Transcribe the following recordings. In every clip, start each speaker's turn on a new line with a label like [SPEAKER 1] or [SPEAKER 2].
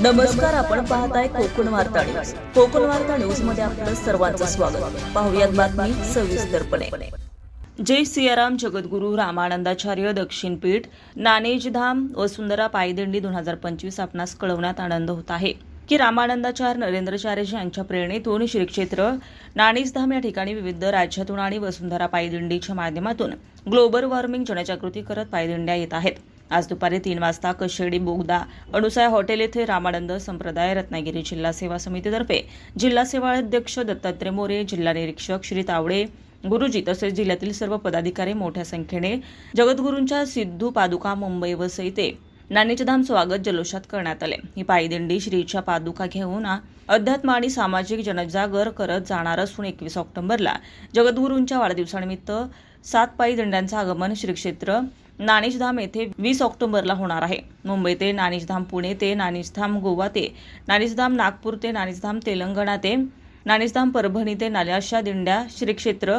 [SPEAKER 1] नमस्कार आपण पाहताय कोकण वार्ता न्यूज. कोकण वार्ता न्यूजमध्ये आपलं सर्वांचं स्वागत. पाहुयात बातमी सविस्तरपणे जय सियाराम जगद्गुरू रामानंदाचार्य दक्षिण पीठ नाणेजधाम वसुंधरा पायदिंडी दोन हजार पंचवीस आपणास कळवण्यात आनंद होत आहे. की रामानंदाचार्य नरेंद्रचार्यजी यांच्या प्रेरणेतून श्री क्षेत्र नाणीजधाम या ठिकाणी विविध राज्यातून आणि वसुंधरा पायदिंडीच्या माध्यमातून ग्लोबल वॉर्मिंग जनजागृती करत पायदिंड्या येत आहेत. आज दुपारी तीन वाजता कशेडी बोगदा अणुसाय हॉटेल येथे रामानंद संप्रदाय रत्नागिरी जिल्हा सेवा समितीतर्फे जिल्हा सेवा अध्यक्ष दत्तात्रय मोरे जिल्हा निरीक्षक श्री तावडे गुरुजी तसेच जिल्ह्यातील सर्व पदाधिकारी मोठ्या संख्येने जगद्गुरूंच्या सिद्धू पादुका मुंबई व सैते नाणेचधाम स्वागत जल्लोषात करण्यात आले. ही पायदिंडी श्रीच्या पादुका घेऊन अध्यात्म आणि सामाजिक जनजागर करत जाणार असून एकवीस ऑक्टोबरला जगद्गुरूंच्या वाढदिवसानिमित्त सात पायी दिंड्यांचं आगमन श्री क्षेत्र नाणेशधाम येथे वीस ऑक्टोबरला होणार आहे. मुंबई ते नाणेशधाम पुणे ते नाणेशधाम गोवा ते नाणेशधाम नागपूर ते नाणेशधाम तेलंगणा ते नाणेशधाम परभणी ते नाल्या अशा दिंड्या श्रीक्षेत्र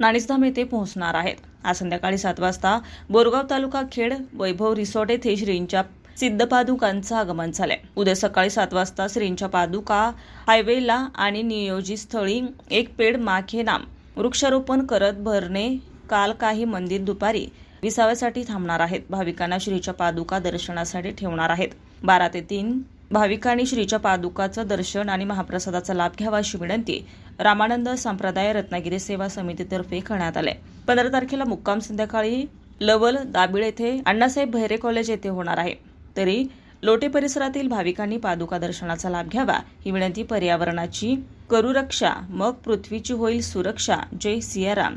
[SPEAKER 1] नाणेशधाम येथे पोहोचणार आहेत. आज संध्याकाळी सात वाजता बोरगाव तालुका खेड वैभव रिसॉर्ट येथे श्रींच्या सिद्धपादुकांचं आगमन झालंय. उद्या सकाळी सात वाजता श्रींच्या पादुका हायवेला आणि नियोजित स्थळी एक पेड माखे नाम वृक्षारोपण करत भरणे काल काही मंदिर दुपारी विसाव्यासाठी थांबणार आहेत. भाविकांना श्रीच्या पादुका दर्शनासाठी ठेवणार आहेत. बारा ते तीन भाविकांनी श्रीच्या पादुकाचं दर्शन आणि महाप्रसादाचा लाभ घ्यावा अशी विनंती रामानंद संप्रदाय रत्नागिरी सेवा समितीतर्फे करण्यात आले. पंधरा तारखेला मुक्काम संध्याकाळी लवल दाबिळ येथे अण्णासाहेब भैरे कॉलेज येथे होणार आहे. तरी लोटे परिसरातील भाविकांनी पादुका दर्शनाचा लाभ घ्यावा ही विनंती पर्यावरणाची करू रक्षा मग पृथ्वीची होईल सुरक्षा. जय सियाराम.